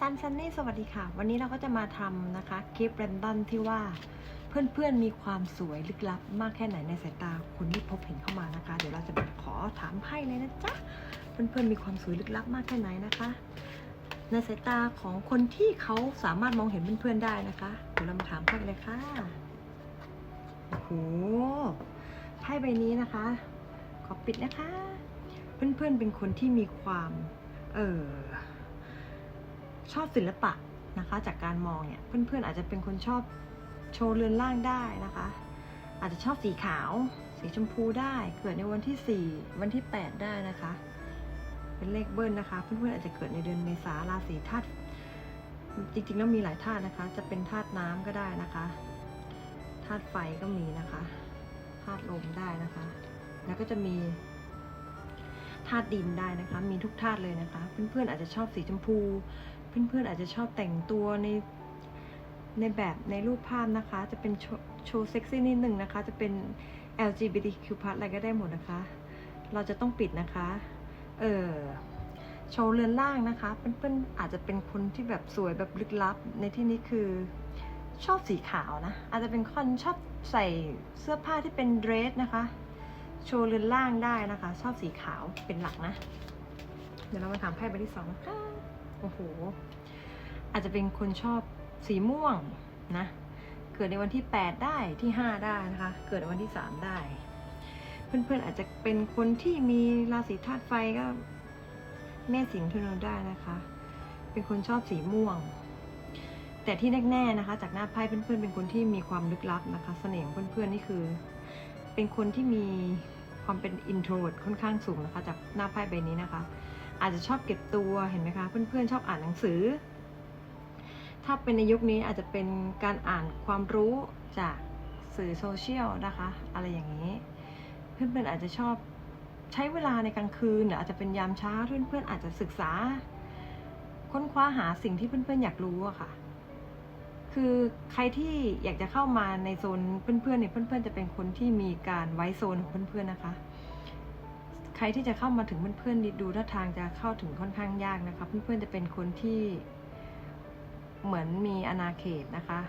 จันซันนี่สวัสดีค่ะ วันนี้เราก็จะมาทำนะคะคลิปแรนดอมที่ว่าเพื่อนๆมีความสวยลึกลับมากแค่ไหนในสายตาคุณที่พบเห็นเข้ามานะคะ เดี๋ยวเราจะขอถามไพ่เลยนะจ๊ะเพื่อนๆมีความสวยลึกลับมากแค่ไหนนะคะ ในสายตาของคนที่เขาสามารถมองเห็นเพื่อนๆได้นะคะเดี๋ยวเรามาถามไพ่เลยค่ะโอ้โหไพ่ใบนี้นะคะขอปิดนะคะ เพื่อนๆเป็นคนที่มีความ เออ ชอบศิลปะนะคะ จากการมองเนี่ยเพื่อนๆอาจจะเป็นคนชอบโชว์เรือนร่างได้นะคะ อาจจะชอบสีขาว สีชมพูได้เกิดในวันที่ 4 วันที่ 8 ได้นะคะ เป็นเลขเบิ้ลนะคะ เพื่อนๆอาจจะเกิดในเดือนเมษาราศีธาตุจริงๆแล้วมีหลายธาตุนะคะ จะเป็นธาตุน้ำก็ได้นะคะธาตุไฟก็มีนะคะธาตุลมได้นะคะ แล้วก็จะมีธาตุดินได้นะคะ มีทุกธาตุเลยนะคะ เพื่อนๆอาจจะชอบสีชมพู เพื่อนๆอาจจะชอบแต่งตัวในในแบบในรูปภาพนะคะ จะเป็นโชว์เซ็กซี่นิดหนึ่งนะคะ จะเป็น LGBTQ+ อะไรก็ได้หมดนะคะ เราจะต้องปิดนะคะ เออโชว์เรือนร่างนะคะ เพื่อนๆอาจจะเป็นคนที่แบบสวยแบบลึกลับ ในที่นี้คือชอบสีขาวนะ อาจจะเป็นคนชอบใส่เสื้อผ้าที่เป็นเดรสนะคะ โชว์เรือนร่างได้นะคะ ชอบสีขาวเป็นหลักนะ เดี๋ยวเรามาถามไพ่ใบที่สองนะคะ โอ้โห อาจจะเป็นคนชอบสีม่วงนะ เกิดในวันที่ 8 ได้ที่ 5 ได้นะคะ เกิดในวันที่ 3 ได้ เพื่อนๆอาจจะเป็นคนที่มีราศีธาตุไฟก็แม่สิงห์ธนูได้นะคะ เป็นคนชอบสีม่วง แต่ที่แน่ๆนะคะ จากหน้าไพ่เพื่อนๆเป็นคนที่มีความลึกลับนะคะเสน่ห์ของเพื่อนๆนี่คือ เป็นคนที่มีความเป็น introvert ค่อนข้างสูงนะคะ จากหน้าไพ่ใบนี้นะคะ อาจจะชอบเก็บตัวเห็นไหมคะเพื่อนๆชอบอ่านหนังสือ ถ้าเป็นในยุคนี้อาจจะเป็นการอ่านความรู้จากสื่อโซเชียลนะคะ อะไรอย่างนี้ เพื่อนๆอาจจะชอบใช้เวลาในกลางคืนหรืออาจจะเป็นยามเช้าเพื่อนๆอาจจะศึกษา ค้นคว้าหาสิ่งที่เพื่อนๆอยากรู้อะค่ะ คือใครที่อยากจะเข้ามาในโซนเพื่อนๆเนี่ยเพื่อนๆจะเป็นคนที่มีการไว้โซนของเพื่อนๆนะคะ รที่จะเข้ามาถึงเพื่อนๆดูท่าทางจะเข้าถึงค่อนข้างยากนะคะเพื่อนๆจะเป็นคนที่เหมือนมีอาณาเขตนะคะ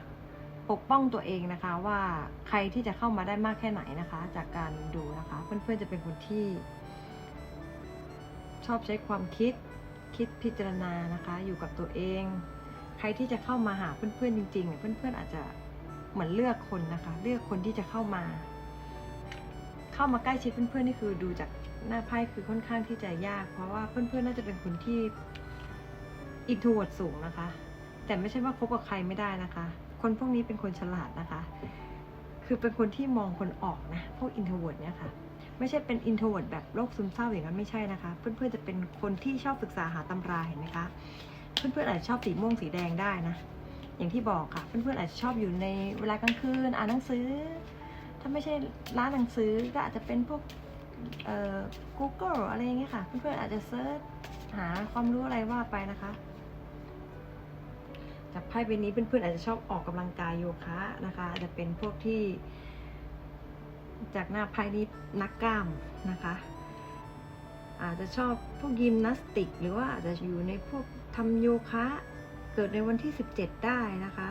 ปกป้องตัวเองนะคะว่าใครที่จะเข้ามาได้มากแค่ไหนนะคะ จากการดูนะคะ เพื่อนๆจะเป็นคนที่ ชอบใช้ความคิดคิดพิจารณานะคะ อยู่กับตัวเอง ใครที่จะเข้ามาหาเพื่อนๆจริงๆเพื่อนๆอาจจะเหมือนเลือกคนนะคะ เลือกคนที่จะเข้ามา เข้ามาใกล้ชิดเพื่อนๆนี่คือดูจาก หน้าไพ่คือค่อนข้างที่จะยาก เพราะว่าเพื่อนๆน่าจะเป็นคนที่อินโทรดสูงนะคะ แต่ไม่ใช่ว่าคบกับใครไม่ได้นะคะ คนพวกนี้เป็นคนฉลาดนะคะ คือเป็นคนที่มองคนออกนะ พวกอินทรเวิร์ดเนี่ยค่ะ ไม่ใช่เป็นอินทรเวิร์ดแบบโรคซึมเศร้าอย่างนั้นไม่ใช่นะคะ เพื่อนๆจะเป็นคนที่ชอบศึกษาหาตำราเห็นไหมคะ เพื่อนๆอาจจะชอบสีม่วงสีแดงได้นะ อย่างที่บอกค่ะ เพื่อนๆอาจจะชอบอยู่ในเวลากลางคืนอ่านหนังสือ ถ้าไม่ใช่ร้านหนังสือก็อาจจะเป็นพวก เอ่อ Google อะไรอย่างเงี้ยค่ะ เพื่อนๆอาจจะเซิร์ชหาความรู้อะไรว่าไปนะคะ จากไพ่ใบนี้เพื่อนๆอาจจะชอบออกกำลังกายโยคะนะคะอาจจะเป็นพวกที่ จากหน้าไพ่นี้นักกล้ามนะคะ อาจจะชอบพวกยิมนาสติก หรือว่าอาจจะอยู่ในพวกทำโยคะ เกิดในวันที่ 17 ได้นะคะ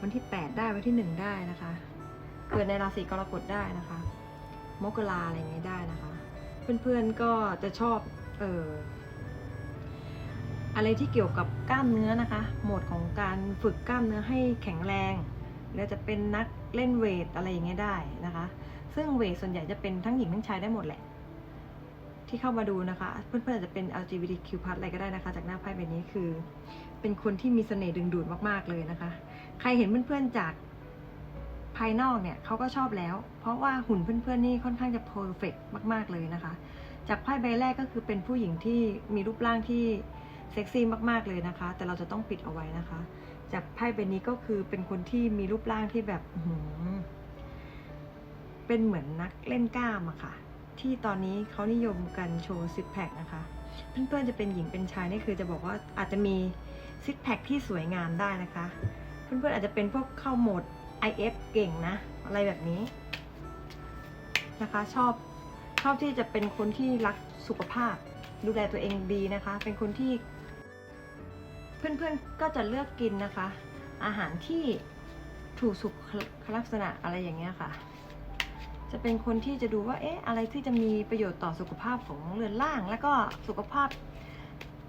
วันที่ 8 ได้วันที่ 1 ได้นะคะ เกิดในราศีกรกฎได้นะคะ มกราอะไรอย่างนี้ได้นะคะ เพื่อนๆก็จะชอบเอออะไรที่เกี่ยวกับกล้ามเนื้อนะคะ โหมดของการฝึกกล้ามเนื้อให้แข็งแรงหรือจะเป็นนักเล่นเวทอะไรอย่างเงี้ยได้นะคะ ซึ่งเวทส่วนใหญ่จะเป็นทั้งหญิงทั้งชายได้หมดแหละ ที่เข้ามาดูนะคะ เพื่อนๆอาจจะเป็น LGBTQ+ อะไรก็ได้นะคะ จากหน้าไพ่ใบนี้คือ เป็นคนที่มีเสน่ห์ดึงดูดมากๆเลยนะคะ ใครเห็นเพื่อนๆจาก ภายนอกเนี่ยเขาก็ชอบแล้ว เพราะว่าหุ่นเพื่อนๆนี่ค่อนข้างจะเพอร์เฟกมาก ๆ เลยนะคะ จากไพ่ใบแรกก็คือเป็นผู้หญิงที่มีรูปร่างที่เซ็กซี่มากๆเลยนะคะ แต่เราจะต้องปิดเอาไว้นะคะ จากไพ่ใบนี้ก็คือเป็นคนที่มีรูปร่างที่แบบหือเป็นเหมือนนักเล่นกล้ามอะค่ะ ที่ตอนนี้เขานิยมกันโชว์ซิกแพคนะคะ เพื่อนๆจะเป็นหญิงเป็นชายนี่คือจะบอกว่าอาจจะมีซิกแพคที่สวยงามได้นะคะ เพื่อนๆอาจจะเป็นพวกเข้าโหมด IF เก่งนะ อะไรแบบนี้นะคะ ชอบชอบที่จะเป็นคนที่รักสุขภาพ ดูแลตัวเองดีนะคะ เป็นคนที่ เพื่อนๆก็จะเลือกกินนะคะ อาหารที่ถูกสุขลักษณะอะไรอย่างเงี้ยค่ะ จะเป็นคนที่จะดูว่าเอ๊ะอะไรที่จะมีประโยชน์ต่อสุขภาพของเรือนร่าง แล้วก็สุขภาพ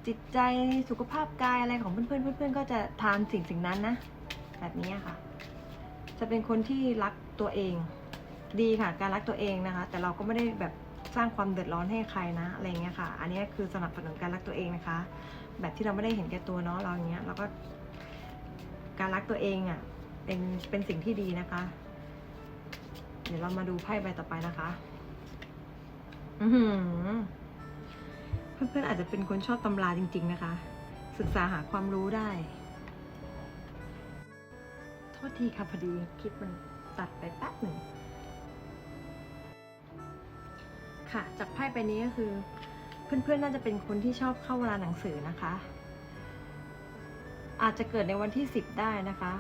จิตใจสุขภาพกายอะไรของเพื่อนๆเพื่อนๆก็จะทานสิ่งสิ่งนั้นนะ แบบนี้ค่ะ จะเป็นคนที่รักตัวเอง ดีค่ะ การรักตัวเองนะคะ แต่เราก็ไม่ได้แบบสร้างความเดือดร้อนให้ใครนะอะไรเงี้ยค่ะ อันนี้คือสนับสนุนการรักตัวเองนะคะ แบบที่เราไม่ได้เห็นแก่ตัวเนาะเราอย่างเงี้ยเราก็ การรักตัวเองอะเป็นเป็นสิ่งที่ดีนะคะ เดี๋ยวเรามาดูไพ่ใบต่อไปนะคะ อืเพื่อนๆอาจจะเป็นคนชอบตำราจริง ๆ นะคะ ศึกษาหาความรู้ได้ ทษทีค่ะพอดีคลิปมันตัดไปแป๊บหนึ่ง ค่ะจากไพ่ใบนี้ก็คือ เพื่อนๆน่าจะเป็นคนที่ชอบเข้าร้าหนังสือนะคะ อาจจะเกิดในวันที่สิบได้นะคะ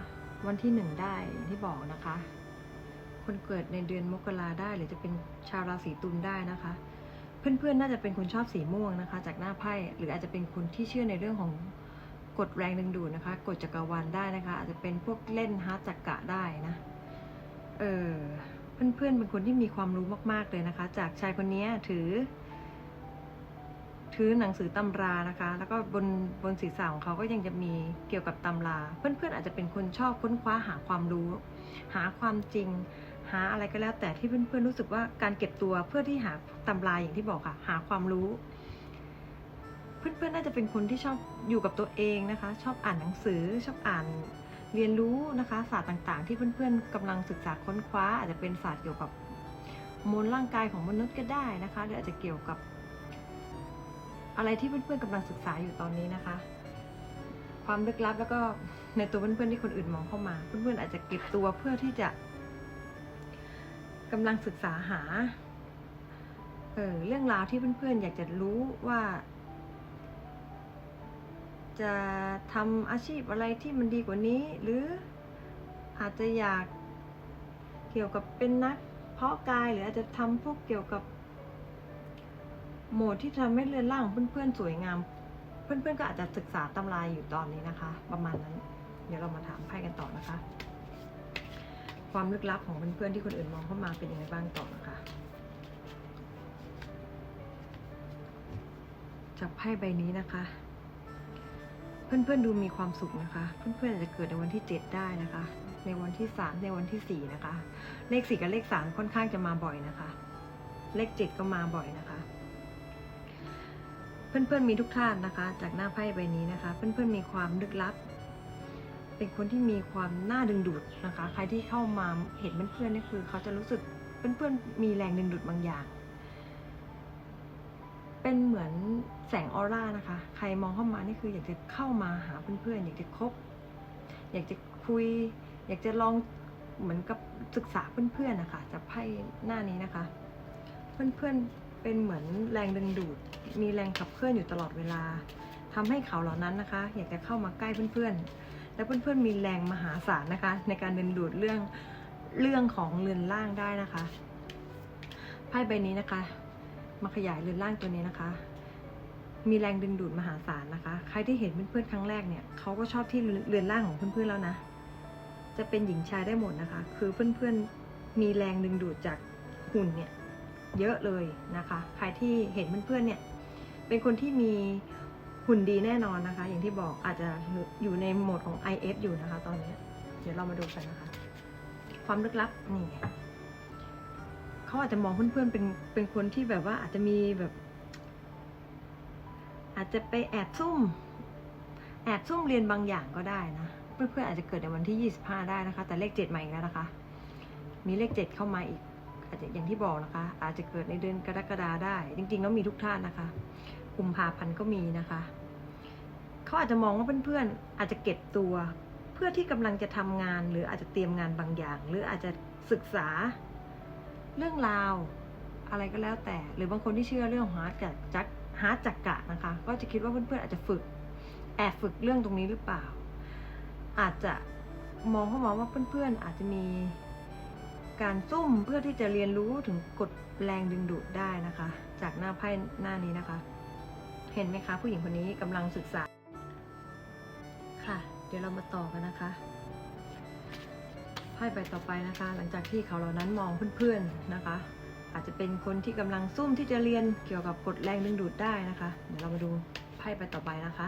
วันที่หนึ่งได้อย่างที่บอกนะคะ คนเกิดในเดือนมกราได้หรือจะเป็นชาวราศีตุลได้นะคะ เพื่อนๆน่าจะเป็นคนชอบสีม่วงนะคะ จากหน้าไพ่หรืออาจจะเป็นคนที่เชื่อในเรื่องของ กฎแรงดึงดูดนะคะกฎจักรวาลได้นะคะ อาจจะเป็นพวกเล่นฮาร์ดจักกะได้นะเออเพื่อนๆเป็นคนที่มีความรู้มาก ๆเลยนะคะ จากชายคนนี้ถือ ถือหนังสือตำรานะคะ แล้วก็บนบนศีรษะของเขาก็ยังจะมีเกี่ยวกับตำรา เพื่อนๆอาจจะเป็นคนชอบค้นคว้าหาความรู้ หาความจริง หาอะไรก็แล้ว แต่ที่เพื่อนๆรู้สึกว่าการเก็บตัวเพื่อที่หาตำราอย่างที่บอกค่ะ หาความรู้ เพื่อนๆน่าจะเป็นคนที่ชอบอยู่กับตัวเองนะคะ ชอบอ่านหนังสือ ชอบอ่านเรียนรู้นะคะ ศาสตร์ต่างๆ ที่เพื่อนๆกำลังศึกษาค้นคว้า อาจจะเป็นศาสตร์เกี่ยวกับมวลร่างกายของมนุษย์ก็ได้นะคะหรืออาจจะเกี่ยวกับ อะไรที่เพื่อนๆกำลังศึกษาอยู่ตอนนี้นะคะ ความลึกลับแล้วก็ในตัวเพื่อนๆที่คนอื่นมองเข้ามา เพื่อนๆอาจจะเก็บตัวเพื่อที่จะกำลังศึกษาหาเออเรื่องราวที่เพื่อนๆอยากจะรู้ว่า จะทำอาชีพอะไรที่มันดีกว่านี้ หรืออาจจะอยากเกี่ยวกับเป็นนัก เพาะกายหรืออาจจะทำพวกเกี่ยวกับ โหมดที่ทำให้เรือนร่างเพื่อนๆสวยงาม เพื่อนๆก็อาจจะศึกษาตำราอยู่ตอนนี้นะคะ ประมาณนั้น เดี๋ยวเรามาถามไพ่กันต่อนะคะ ความลึกลับของเพื่อนๆที่คนอื่นมองเข้ามาเป็นยังไงบ้างต่อนะคะจากไพ่ใบนี้นะคะ เพื่อนๆดูมีความสุขนะคะ เพื่อนๆอาจจะเกิดในวันที่เจ็ดได้นะคะ ในวันที่สามในวันที่สี่นะคะ เลขสี่กับเลขสามค่อนข้างจะมาบ่อยนะคะ เลขเจ็ดก็มาบ่อยนะคะ เพื่อนๆมีทุกท่านนะคะ จากหน้าไพ่ใบนี้นะคะ เพื่อนๆมีความลึกลับ เป็นคนที่มีความน่าดึงดูดนะคะ ใครที่เข้ามาเห็นเพื่อนๆนี่คือ เขาจะรู้สึกเพื่อนๆมีแรงดึงดูดบางอย่าง เป็นเหมือนแสงออร่านะคะ ใครมองเข้ามานี่คืออยากจะเข้ามาหาเพื่อนๆ อยากจะคบ อยากจะคุย อยากจะลองเหมือนกับศึกษาเพื่อนๆนะคะจากไพ่หน้านี้นะคะ เพื่อนๆเป็นเหมือนแรงดึงดูด มีแรงขับเคลื่อนอยู่ตลอดเวลาทำให้เขาเหล่านั้นนะคะ อยากจะเข้ามาใกล้เพื่อนๆ และเพื่อนๆมีแรงมหาศาลนะคะ ในการดึงดูดเรื่องเรื่องของเรือนร่างได้นะคะไพ่ใบนี้นะคะ มาขยายเรือนร่างตัวนี้นะคะ มีแรงดึงดูดมหาศาลนะคะ ใครที่เห็นเพื่อนๆครั้งแรกเนี่ยเขาก็ชอบที่เรือนร่างของเพื่อนๆแล้วนะ จะเป็นหญิงชายได้หมดนะคะ คือเพื่อนๆมีแรงดึงดูดจากหุ่นเนี่ยเยอะเลยนะคะ ใครที่เห็นเพื่อนๆเนี่ยเป็นคนที่มีหุ่นดีแน่นอนนะคะ อย่างที่บอกอาจจะอยู่ในโหมดของ IF อยู่นะคะ ตอนนี้ เดี๋ยวเรามาดูกันนะคะ ความลึกลับนี่ เขาอาจจะมองเพื่อนๆเป็นเป็นคนที่แบบว่าอาจจะมีแบบ อาจจะไปแอบซุ่ม แอบซุ่มเรียนบางอย่างก็ได้นะ เพื่อนๆอาจจะเกิดในวันที่ 25 ได้นะคะ แต่เลข7มาอีกแล้วนะคะ มีเลข7เข้ามาอีก อาจจะอย่างที่บอกนะคะ อาจจะเกิดในเดือนกรกฎาได้ จริงๆแล้วมีทุกท่านนะคะกุมภาพันธ์ก็มีนะคะเขาอาจจะมองว่าเพื่อนๆอาจจะเก็บตัว เพื่อที่กำลังจะทำงาน หรืออาจจะเตรียมงานบางอย่าง หรืออาจจะศึกษา เรื่องราวอะไรก็แล้วแต่ หรือบางคนที่เชื่อเรื่องฮาร์ดกับจักฮาร์ดจักกะนะคะ ก็จะคิดว่าเพื่อนๆอาจจะฝึกแอบฝึกเรื่องตรงนี้หรือเปล่า อาจจะมองเข้ามาว่าเพื่อนๆอาจจะมีการซุ่มเพื่อที่จะเรียนรู้ถึงกฎแรงดึงดูดได้นะคะ จากหน้าไพ่หน้านี้นะคะ เห็นไหมคะ ผู้หญิงคนนี้กำลังศึกษาค่ะ เดี๋ยวเรามาต่อกันนะคะ พ่ใบต่อไปนะคะ หลังจากที่เขาเหล่านั้นมองเพื่อนๆนะคะ อาจจะเป็นคนที่กำลังซุ่มที่จะเรียนเกี่ยวกับกฎแรงดึงดูดได้นะคะ เดี๋ยวเรามาดูไพ่ใบต่อไปนะคะ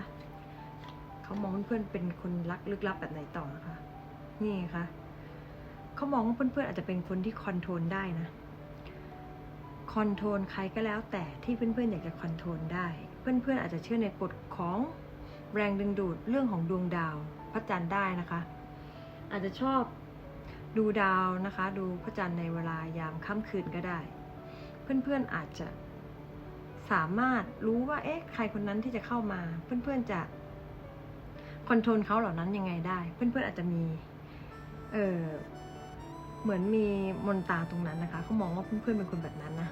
เขามองเพื่อนๆเป็นคนรักลึกลับแบบไหนต่อนะคะ นี่ค่ะเขามองว่าเพื่อนๆอาจจะเป็นคนที่คอนโทรลได้นะคอนโทรลใครก็แล้วแต่ที่เพื่อนๆอยากจะคอนโทรลได้ เพื่อนๆอาจจะเชื่อในกฎของแรงดึงดูดเรื่องของดวงดาวพระจันทร์ได้นะคะ อาจจะชอบ ดูดาวนะคะ ดูพระจันทร์ในเวลายามค่ำคืนก็ได้ เพื่อนๆอาจจะสามารถรู้ว่าเอ๊ะใครคนนั้นที่จะเข้ามา เพื่อนๆจะคอนโทรลเขาเหล่านั้นยังไงได้ เพื่อนๆอาจจะมีเออเหมือนมีมนตาตรงนั้นนะคะเขามองว่าเพื่อนๆเป็นคนแบบนั้นนะ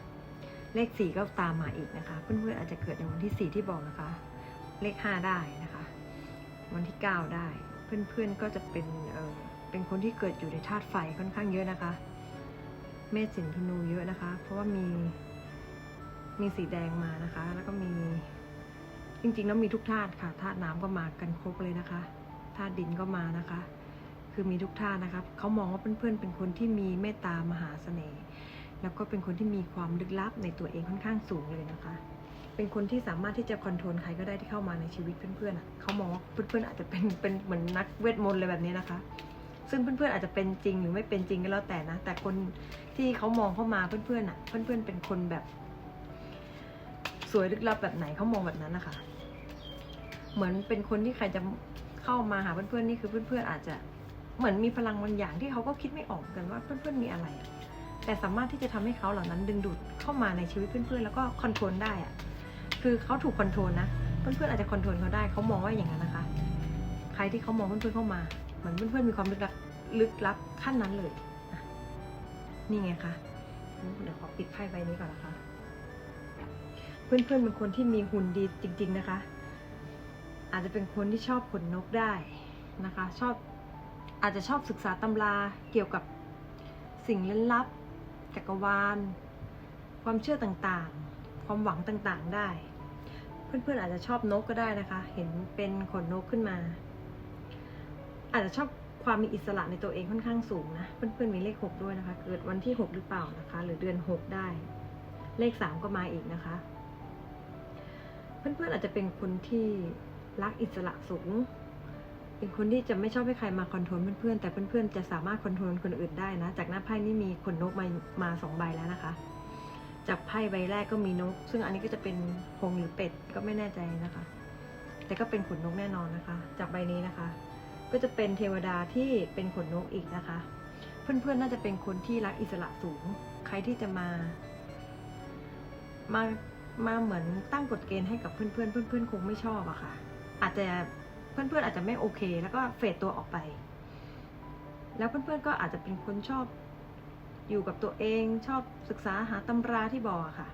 เลขสี่ก็ตามมาอีกนะคะ เพื่อนๆอาจจะเกิดในวันที่สี่ที่บอกนะคะ เลขห้าได้นะคะ วันที่เก้าได้ เพื่อนๆก็จะเป็นเออ เป็นคนที่เกิดอยู่ในธาตุไฟค่อนข้างเยอะนะคะ เมษสิงธนูเยอะนะคะ เพราะว่ามีมีสีแดงมานะคะ แล้วก็มีจริงๆแล้วมีทุกธาตุค่ะธาตุน้ำก็มากันครบเลยนะคะธาตุดินก็มานะคะ คือมีทุกธาตุนะคะเขามองว่าเพื่อนๆเป็นคนที่มีเมตตามหาเสน่ห์แล้วก็เป็นคนที่มีความลึกลับในตัวเองค่อนข้างสูงเลยนะคะ เป็นคนที่สามารถที่จะคอนโทรลใครก็ได้ที่เข้ามาในชีวิตเพื่อนๆเขามองว่าเพื่อนๆอาจจะเป็นเป็นเหมือนนักเวทมนต์เลยแบบนี้นะคะ ซึ่งเพื่อนๆอาจจะเป็นจริงหรือไม่เป็นจริงก็แล้วแต่นะ แต่คนที่เขามองเข้ามาเพื่อนๆอะ เพื่อนๆเป็นคนแบบ สวยลึกลับแบบไหนเขามองแบบนั้นนะคะ เหมือนเป็นคนที่ใครจะเข้ามาหาเพื่อนๆนี่คือเพื่อนๆอาจจะเหมือนมีพลังบางอย่างที่เขาก็คิดไม่ออกกันว่าเพื่อนๆมีอะไร แต่สามารถที่จะทำให้เขาเหล่านั้นดึงดูดเข้ามาในชีวิตเพื่อนๆแล้วก็คอนโทรลได้อะคือเขาถูกคอนโทรลนะ เพื่อนๆอาจจะคอนโทรลเขาได้เขามองว่าอย่างนั้นนะคะ ใครที่เขามองเพื่อนๆเข้ามา เหมือนเพื่อนๆมีความลึกลับลึกลับขั้นนั้นเลย นี่ไงคะเดี๋ยวขอปิดไพ่ใบนี้ก่อนนะคะ เพื่อนๆเป็นคนที่มีหุ่นดีจริง ๆนะคะ อาจจะเป็นคนที่ชอบขนนกได้นะคะ ชอบอาจจะชอบศึกษาตำราเกี่ยวกับสิ่งลึกลับจักรวาล ความเชื่อต่างๆ ความหวังต่างๆได้ เพื่อนๆอาจจะชอบนกก็ได้นะคะ เห็นเป็นขนนกขึ้นมา อาจจะชอบความมีอิสระในตัวเองค่อนข้างสูงนะ เพื่อนๆมีเลขหกด้วยนะคะ เกิดวันที่หกหรือเปล่านะคะ หรือเดือนหกได้ เลขสามก็มาอีกนะคะ เพื่อนๆอาจจะเป็นคนที่รักอิสระสูง เป็นคนที่จะไม่ชอบให้ใครมาคอนโทรลเพื่อนๆ แต่เพื่อนๆจะสามารถคอนโทรลคนอื่นได้นะ จากหน้าไพ่นี่มีขนนกมามาสองใบแล้วนะคะ จากไพ่ใบแรกก็มีนก ซึ่งอันนี้ก็จะเป็นหงหรือเป็ดก็ไม่แน่ใจนะคะ แต่ก็เป็นขนนกแน่นอนนะคะ จากใบนี้นะคะ ก็จะเป็นเทวดาที่เป็นขนนกอีกนะคะ เพื่อนๆน่าจะเป็นคนที่รักอิสระสูง ใครที่จะมา มามาเหมือนตั้งกฎเกณฑ์ให้กับเพื่อนๆ เพื่อนๆคงไม่ชอบอะค่ะ อาจจะเพื่อนๆอาจจะไม่โอเค แล้วก็เฟดตัวออกไป แล้วเพื่อนๆก็อาจจะเป็นคนชอบอยู่กับตัวเองชอบศึกษาหาตำราที่บอกอะค่ะ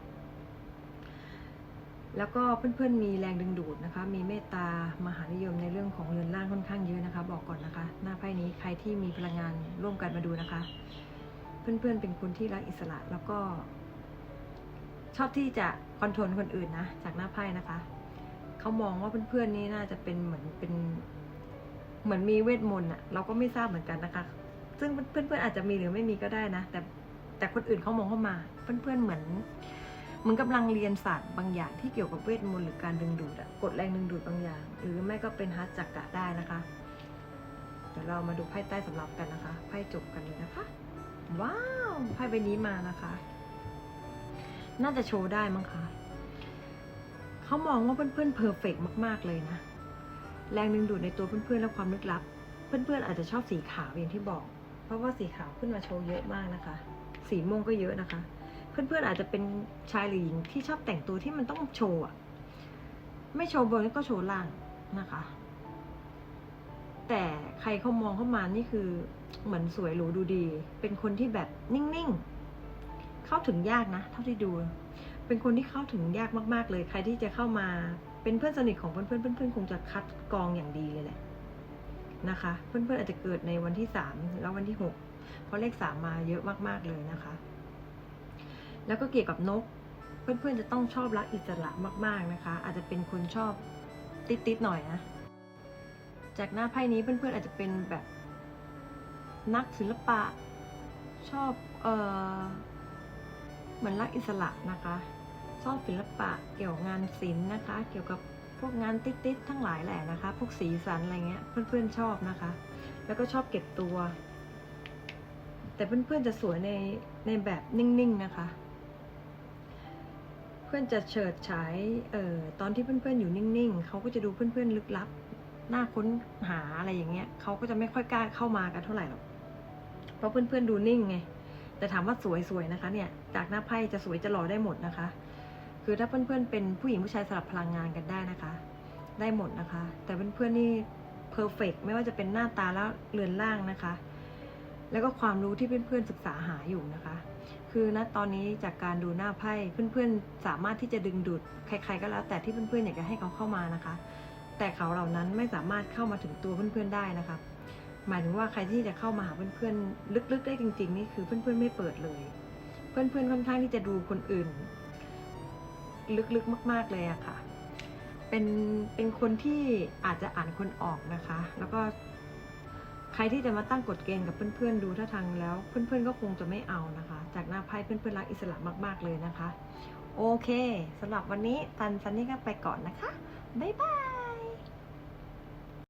แล้วก็เพื่อนๆมีแรงดึงดูดนะคะ มีเมตตามหานิยมในเรื่องของเรือนร่างค่อนข้างเยอะนะคะ บอกก่อนนะคะ หน้าไพ่นี้ใครที่มีพลังงานร่วมกันมาดูนะคะ เพื่อนๆเป็นคนที่รักอิสระแล้วก็ ชอบที่จะคอนโทรลคนอื่นนะจากหน้าไพ่นะคะเขามองว่าเพื่อนๆนี่น่าจะเป็นเหมือนเป็น เหมือนมีเวทมนต์อะเราก็ไม่ทราบเหมือนกันนะคะ ซึ่งเพื่อนๆอาจจะมีหรือไม่มีก็ได้นะ แต่แต่คนอื่นเขามองเข้ามา เพื่อนๆเหมือน มือนกำลังเรียนศาสตร์บางอย่างที่เกี่ยวกับเวทมนต์หรือการดึงดูดอะกดแรงดึงดูดบางอย่าง หรือไม่ก็เป็นฮัตจักกะได้นะคะ เดี๋ยวเรามาดูไพ่ใต้สำรับกันนะคะไพ่จบกันเลยนะคะ ว้าวไพ่ใบนี้มานะคะ น่าจะโชว์ได้มั้งคะเขามองว่าเพื่อนๆเพอร์เฟกมากๆเลยนะแรงดึงดูดในตัวเพื่อนๆและความลึกลับ เพื่อนๆอาจจะชอบสีขาวอย่างที่บอก เพราะว่าสีขาวขึ้นมาโชว์เยอะมากนะคะ สีม่วงก็เยอะนะคะ เพื่อนๆอาจจะเป็นชายหรือหญิงที่ชอบแต่งตัวที่มันต้องโชว์อะไม่โชว์บนก็โชว์ล่างนะคะ แต่ใครเขามองเข้ามานี่คือเหมือนสวยหรูดูดี เป็นคนที่แบบนิ่งๆ เข้าถึงยากนะ เท่าที่ดู เป็นคนที่เข้าถึงยากมากๆเลย ใครที่จะเข้ามาเป็นเพื่อนสนิทของเพื่อนๆเพื่อนๆคงจะคัดกรองอย่างดีเลยแหละนะคะ เพื่อนๆอาจจะเกิดในวันที่สามแล้ววันที่หกเพราะเลขสามมาเยอะมากๆเลยนะคะ แล้วก็เกี่ยวกับนก เพื่อนๆจะต้องชอบรักอิสระมากๆนะคะ อาจจะเป็นคนชอบติดๆหน่อยนะ จากหน้าไพ่นี้เพื่อนๆอาจจะเป็นแบบนักศิลปะชอบเออเหมือนรักอิสระนะคะชอบศิลปะเกี่ยวกับงานศิลป์นะคะ เกี่ยวกับพวกงานติ๊ดๆทั้งหลายแหละนะคะ พวกสีสันอะไรเงี้ย เพื่อนๆชอบนะคะ แล้วก็ชอบเก็บตัว แต่เพื่อนๆจะสวยในในแบบนิ่งๆนะคะ เพื่อนจะเฉิดฉายเอ่อตอนที่เพื่อนๆอยู่นิ่งๆเขาก็จะดูเพื่อนๆลึกลับหน้าค้นหาอะไรอย่างเงี้ยเขาก็จะไม่ค่อยกล้าเข้ามากันเท่าไหร่หรอกเพราะเพื่อนๆดูนิ่งไงแต่ถามว่าสวยๆนะคะ เนี่ย จากหน้าไพ่จะสวยจะหล่อได้หมดนะคะ คือถ้าเพื่อนๆเป็นผู้หญิงผู้ชายสลับพลังงานกันได้นะคะ ได้หมดนะคะ แต่เพื่อนๆนี่เพอร์เฟกไม่ว่าจะเป็นหน้าตาแล้วเรือนร่างนะคะ แล้วก็ความรู้ที่เพื่อนๆศึกษาหาอยู่นะคะ คือณตอนนี้จากการดูหน้าไพ่เพื่อนๆ สามารถที่จะดึงดูดใครๆก็แล้ว แต่ที่เพื่อนๆอยากจะให้เขาเข้ามานะคะ แต่เขาเหล่านั้นไม่สามารถเข้ามาถึงตัวเพื่อนๆได้นะคะหมายถึงว่าใครที่จะเข้ามาหาเพื่อนๆลึกๆได้จริง ๆ นี่คือเพื่อนๆไม่เปิดเลย เพื่อนๆค่อนข้างที่จะดูคนอื่น ลึกๆมาก ๆเลยอะค่ะ เป็นเป็นคนที่อาจจะอ่านคนออกนะคะ แล้วก็ใครที่จะมาตั้งกฎเกณฑ์กับเพื่อนๆดูท่าทางแล้ว เพื่อนๆก็คงจะไม่เอานะคะ จากหน้าไพ่เพื่อนๆรักอิสระมาก ๆ เลยนะคะ โอเคสำหรับวันนี้ตันซันนี่ก็ไปก่อนนะคะ บ๊ายบาย